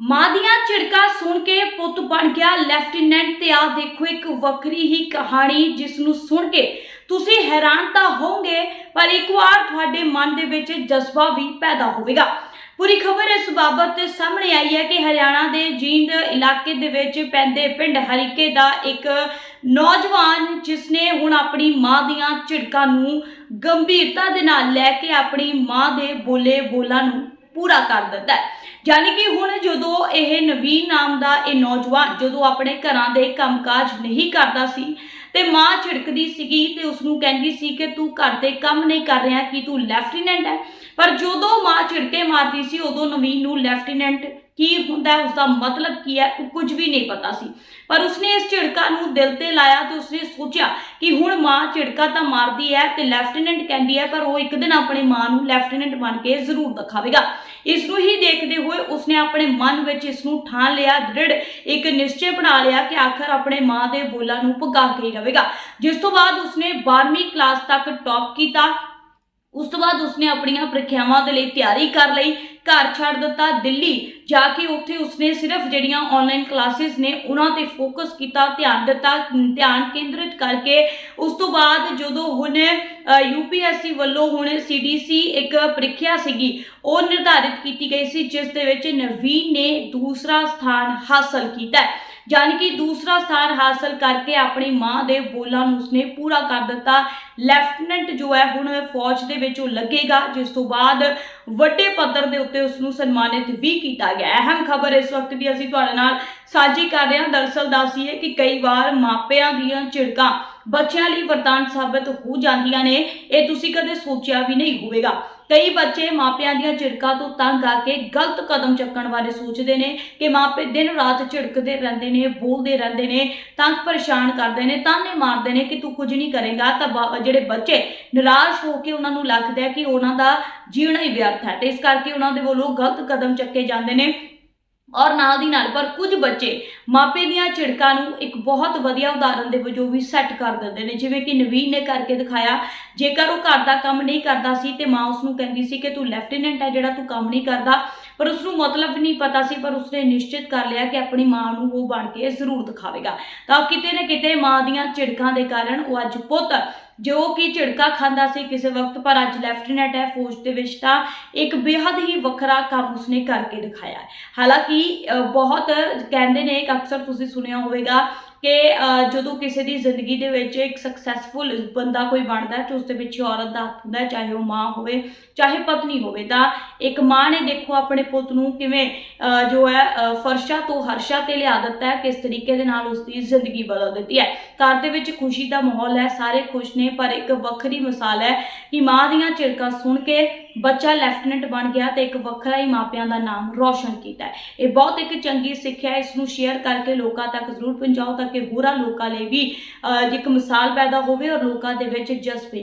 ਮਾਂ ਦੀਆਂ ਝਿੜਕਾਂ ਸੁਣ ਕੇ ਪੁੱਤ ਬਣ ਗਿਆ ਲੈਫਟੀਨੈਂਟ ਤੇ ਆ ਦੇਖੋ ਇੱਕ ਵੱਖਰੀ ਹੀ ਕਹਾਣੀ ਜਿਸ ਨੂੰ ਸੁਣ ਕੇ ਤੁਸੀਂ ਹੈਰਾਨ ਤਾਂ ਹੋਵੋਗੇ, ਪਰ ਇੱਕ ਵਾਰ ਤੁਹਾਡੇ ਮਨ ਦੇ ਵਿੱਚ ਜਜ਼ਬਾ ਵੀ ਪੈਦਾ ਹੋਵੇਗਾ। ਪੂਰੀ ਖਬਰ ਇਸ ਬਾਬਤ ਸਾਹਮਣੇ ਆਈ ਹੈ ਕਿ ਹਰਿਆਣਾ ਦੇ ਜੀਂਦ ਇਲਾਕੇ ਦੇ ਵਿੱਚ ਪੈਂਦੇ ਪਿੰਡ ਹਰੀਕੇ ਦਾ ਇੱਕ ਨੌਜਵਾਨ ਜਿਸ ਨੇ ਹੁਣ ਆਪਣੀ ਮਾਂ ਦੀਆਂ ਝਿੜਕਾਂ ਨੂੰ ਗੰਭੀਰਤਾ ਦੇ ਨਾਲ ਲੈ ਕੇ ਆਪਣੀ ਮਾਂ ਦੇ ਬੋਲੇ ਬੋਲਾਂ ਨੂੰ ਪੂਰਾ ਕਰ ਦਿੱਤਾ ਹੈ। ਯਾਨੀ ਕਿ ਹੁਣ ਜਦੋਂ ਇਹ ਨਵੀਨ ਨਾਮ ਦਾ ਇਹ ਨੌਜਵਾਨ ਜਦੋਂ ਆਪਣੇ ਘਰਾਂ ਦੇ ਕੰਮਕਾਜ ਨਹੀਂ ਕਰਦਾ ਸੀ ਤੇ ਮਾਂ ਝਿੜਕਦੀ ਸੀਗੀ ਤੇ ਉਸ ਨੂੰ ਕਹਿੰਦੀ ਸੀ ਕਿ ਤੂੰ ਘਰ ਦੇ ਕੰਮ ਨਹੀਂ ਕਰ ਰਿਹਾ, ਕਿ ਤੂੰ ਲੈਫਟੀਨੈਂਟ ਹੈ? ਪਰ ਜਦੋਂ ਮਾਂ ਝਿੜਕੇ ਮਾਰਦੀ ਸੀ, ਉਦੋਂ ਨਵੀਨ ਨੂੰ ਲੈਫਟੀਨੈਂਟ ਕੀ ਹੁੰਦਾ ਹੈ ਉਸ ਦਾ ਮਤਲਬ ਕੀ ਹੈ, ਉਹ ਕੁਝ ਵੀ ਨਹੀਂ ਪਤਾ ਸੀ। ਪਰ ਉਸਨੇ ਇਸ ਝਿੜਕਾ ਨੂੰ ਦਿਲ ਤੇ ਲਾਇਆ ਤੇ ਉਸਨੇ ਸੋਚਿਆ ਕਿ ਹੁਣ ਮਾਂ ਝਿੜਕਾ ਤਾਂ ਮਾਰਦੀ ਹੈ ਤੇ ਲੈਫਟੀਨੈਂਟ ਕਹਿੰਦੀ ਹੈ, ਪਰ ਉਹ ਇੱਕ ਦਿਨ ਆਪਣੀ ਮਾਂ ਨੂੰ ਲੈਫਟੀਨੈਂਟ ਬਣ ਕੇ ਜ਼ਰੂਰ ਦਿਖਾਵੇਗਾ। ਇਸ ਨੂੰ ਹੀ ਦੇਖਦੇ ਹੋਏ ਉਸਨੇ ਆਪਣੇ ਮਨ ਵਿੱਚ ਇਸ ਨੂੰ ਠਾਣ ਲਿਆ, ਦ੍ਰਿੜ ਇੱਕ ਨਿਸ਼ਚੈ ਬਣਾ ਲਿਆ ਕਿ ਆਖਰ ਆਪਣੇ ਮਾਂ ਦੇ ਬੋਲਾਂ ਨੂੰ ਭਗਾ ਕੇ ਹੀ ਰਹੇਗਾ ਜਿਸ ਤੋਂ ਬਾਅਦ ਉਸਨੇ 12ਵੀਂ ਕਲਾਸ ਤੱਕ ਟੌਪ ਕੀਤਾ। ਉਸ ਤੋਂ ਬਾਅਦ ਉਸਨੇ ਆਪਣੀਆਂ ਪ੍ਰੀਖਿਆਵਾਂ ਦੇ ਲਈ ਤਿਆਰੀ ਕਰ ਲਈ। ਘਰ ਛੱਡ ਦਿੱਤਾ ਦਿੱਲੀ। ਜਾ ਕੇ ਉੱਥੇ ਉਸਨੇ ਸਿਰਫ ਜਿਹੜੀਆਂ ਆਨਲਾਈਨ ਕਲਾਸਿਸ ਨੇ, ਉਹਨਾਂ ਤੇ ਫੋਕਸ ਕੀਤਾ, ਧਿਆਨ ਦਿੱਤਾ, ਧਿਆਨ ਕੇਂਦਰਿਤ ਕਰਕੇ। ਉਸ ਤੋਂ ਬਾਅਦ ਜਦੋਂ ਹੁਣ ਯੂਪੀਐਸਸੀ ਵੱਲੋਂ ਹੁਣ ਸੀਡੀਸੀ ਇੱਕ ਪ੍ਰੀਖਿਆ ਸੀਗੀ, ਉਹ ਨਿਰਧਾਰਿਤ ਕੀਤੀ ਗਈ ਸੀ, ਜਿਸ ਦੇ ਵਿੱਚ ਨਵੀਨ ਨੇ ਦੂਸਰਾ ਸਥਾਨ ਹਾਸਲ ਕੀਤਾ ਹੈ। ਯਾਨੀ ਕਿ ਦੂਸਰਾ ਸਥਾਨ ਹਾਸਲ ਕਰਕੇ ਆਪਣੀ ਮਾਂ ਦੇ ਬੋਲਾਂ ਨੂੰ ਉਸਨੇ ਪੂਰਾ ਕਰ ਦਿੱਤਾ। ਲੈਫਟੀਨੈਂਟ ਜੋ ਹੈ ਹੁਣ ਫੌਜ ਦੇ ਵਿੱਚ ਉਹ ਲੱਗੇਗਾ, ਜਿਸ ਤੋਂ ਬਾਅਦ ਵੱਡੇ ਪੱਧਰ ਦੇ ਉੱਤੇ ਉਸ ਨੂੰ ਸਨਮਾਨਿਤ ਵੀ ਕੀਤਾ ਗਿਆ। ਅਹਿਮ ਖਬਰ ਇਸ ਵਕਤ ਦੀ ਅਸੀਂ ਤੁਹਾਡੇ ਨਾਲ ਸਾਂਝੀ ਕਰ ਰਹੇ ਹਾਂ। ਦਰਸਲ ਦੱਸੀਏ ਕਿ ਕਈ ਵਾਰ ਮਾਪਿਆਂ ਦੀਆਂ ਝਿੜਕਾਂ ਬੱਚਿਆਂ ਲਈ ਵਰਦਾਨ ਸਾਬਤ ਹੋ ਜਾਂਦੀਆਂ ਨੇ। ਇਹ ਤੁਸੀਂ ਕਦੇ ਸੋਚਿਆ ਵੀ ਨਹੀਂ ਹੋਵੇਗਾ। ਕਈ ਬੱਚੇ ਮਾਪਿਆਂ ਦੀਆਂ ਝਿੜਕਾਂ ਤੋਂ ਤੰਗ ਆ ਕੇ ਗਲਤ ਕਦਮ ਚੱਕਣ ਬਾਰੇ ਸੋਚਦੇ ਨੇ ਕਿ ਮਾਪੇ ਦਿਨ ਰਾਤ ਝਿੜਕਦੇ ਰਹਿੰਦੇ ਨੇ, ਬੋਲਦੇ ਰਹਿੰਦੇ ਨੇ, ਤੰਗ ਪਰੇਸ਼ਾਨ ਕਰਦੇ ਨੇ, ਤਾਨੇ ਮਾਰਦੇ ਨੇ ਕਿ ਤੂੰ ਕੁਝ ਨਹੀਂ ਕਰੇਗਾ। ਤਾਂ ਬਾ- ਜਿਹੜੇ ਬੱਚੇ ਨਿਰਾਸ਼ ਹੋ ਕੇ ਉਹਨਾਂ ਨੂੰ ਲੱਗਦਾ ਹੈ ਕਿ ਉਹਨਾਂ ਦਾ ਜੀਣਾ ਹੀ ਵਿਅਰਥ ਹੈ ਤੇ ਇਸ ਕਰਕੇ ਉਹਨਾਂ ਦੇ ਵੱਲੋਂ ਗਲਤ ਕਦਮ ਚੱਕੇ ਜਾਂਦੇ ਨੇ। ਔਰ ਨਾਲ ਦੀ ਨਾਲ ਪਰ ਕੁਝ ਬੱਚੇ ਮਾਪੇ ਦੀਆਂ ਝਿੜਕਾਂ ਨੂੰ ਇੱਕ ਬਹੁਤ ਵਧੀਆ ਉਦਾਹਰਨ ਦੇ ਵਜੋਂ ਵੀ ਸੈੱਟ ਕਰ ਦਿੰਦੇ ਨੇ। ਜਿਵੇਂ ਕਿ ਨਵੀਨ ਨੇ ਕਰਕੇ ਦਿਖਾਇਆ, ਜੇਕਰ ਉਹ ਘਰ ਦਾ ਕੰਮ ਨਹੀਂ ਕਰਦਾ ਸੀ ਤੇ ਮਾਂ ਉਸ ਨੂੰ ਕਹਿੰਦੀ ਸੀ ਕਿ ਤੂੰ ਲੈਫਟੀਨੈਂਟ ਹੈ ਜਿਹੜਾ ਤੂੰ ਕੰਮ ਨਹੀਂ ਕਰਦਾ। ਪਰ ਉਸ ਨੂੰ ਮਤਲਬ ਨਹੀਂ ਪਤਾ ਸੀ, ਪਰ ਉਸਨੇ ਨਿਸ਼ਚਿਤ ਕਰ ਲਿਆ ਕਿ ਆਪਣੀ ਮਾਂ ਨੂੰ ਉਹ ਬਣ ਕੇ ਜ਼ਰੂਰ ਦਿਖਾਵੇਗਾ। ਤਾਂ ਕਿਤੇ ਨਾ ਕਿਤੇ ਮਾਂ ਦੀਆਂ ਝਿੜਕਾਂ ਦੇ ਕਾਰਨ ਉਹ ਅੱਜ ਪੁੱਤ ਜੋ ਕਿ ਝਿੜਕਾ ਖਾਂਦਾ ਸੀ ਕਿਸੇ ਵਕਤ, ਪਰ ਅੱਜ ਲੈਫਟੀਨੈਂਟ ਹੈ, ਫੌਜ ਦੇ ਵਿੱਚ ਤਾਂ ਇੱਕ ਬੇਹੱਦ ਹੀ ਵੱਖਰਾ ਕੰਮ ਉਸਨੇ ਕਰਕੇ ਦਿਖਾਇਆ ਹਾਲਾਂਕਿ ਬਹੁਤ ਕਹਿੰਦੇ ਨੇ ਇੱਕ ਅਕਸਰ ਤੁਸੀਂ ਸੁਣਿਆ ਹੋਵੇਗਾ ਕਿ ਜਦੋਂ ਕਿਸੇ ਦੀ ਜ਼ਿੰਦਗੀ ਦੇ ਵਿੱਚ ਇੱਕ ਸਕਸੈਸਫੁਲ ਬੰਦਾ ਕੋਈ ਬਣਦਾ ਹੈ ਤੇ ਉਸ ਦੇ ਪਿੱਛੇ ਔਰਤ ਦਾ ਹੱਥ ਹੁੰਦਾ ਚਾਹੇ ਉਹ ਮਾਂ ਹੋਵੇ ਚਾਹੇ ਪਤਨੀ ਹੋਵੇ ਤਾਂ ਇੱਕ ਮਾਂ ਨੇ ਦੇਖੋ ਆਪਣੇ ਪੁੱਤ ਨੂੰ ਕਿਵੇਂ ਜੋ ਹੈ ਅ, ਫਰਸ਼ਾਂ ਤੋਂ ਹਰਸ਼ਾਂ ਤੇ ਲਿਆ ਦਿੱਤਾ ਹੈ ਕਿਸ ਤਰੀਕੇ ਦੇ ਨਾਲ ਉਸ ਦੀ ਜ਼ਿੰਦਗੀ ਬਦਲ ਦਿੱਤੀ ਹੈ। ਘਰ ਦੇ ਵਿੱਚ ਖੁਸ਼ੀ ਦਾ ਮਾਹੌਲ ਹੈ ਸਾਰੇ ਖੁਸ਼ ਨੇ ਪਰ ਇੱਕ ਵੱਖਰੀ ਮਿਸਾਲ ਹੈ ਕਿ ਮਾਂ ਦੀਆਂ ਝਿੜਕਾਂ ਸੁਣ ਕੇ ਬੱਚਾ ਲੈਫਟੀਨੈਂਟ ਬਣ ਗਿਆ ਤੇ ਇੱਕ ਵੱਖਰਾ ਹੀ ਮਾਪਿਆਂ ਦਾ ਨਾਮ ਰੌਸ਼ਨ ਕੀਤਾ ਹੈ। ਇਹ ਬਹੁਤ ਇੱਕ ਚੰਗੀ ਸਿੱਖਿਆ ਹੈ। ਇਸ ਨੂੰ ਸ਼ੇਅਰ ਕਰਕੇ ਲੋਕਾਂ ਤੱਕ ਜ਼ਰੂਰ ਪਹੁੰਚਾਓ ਤਾਂ ਕਿ ਹੋਰਾਂ ਲੋਕਾਂ ਲਈ ਵੀ ਇੱਕ ਮਿਸਾਲ ਪੈਦਾ ਹੋਵੇ ਔਰ ਲੋਕਾਂ ਦੇ ਵਿੱਚ ਜਜ਼ਬੇ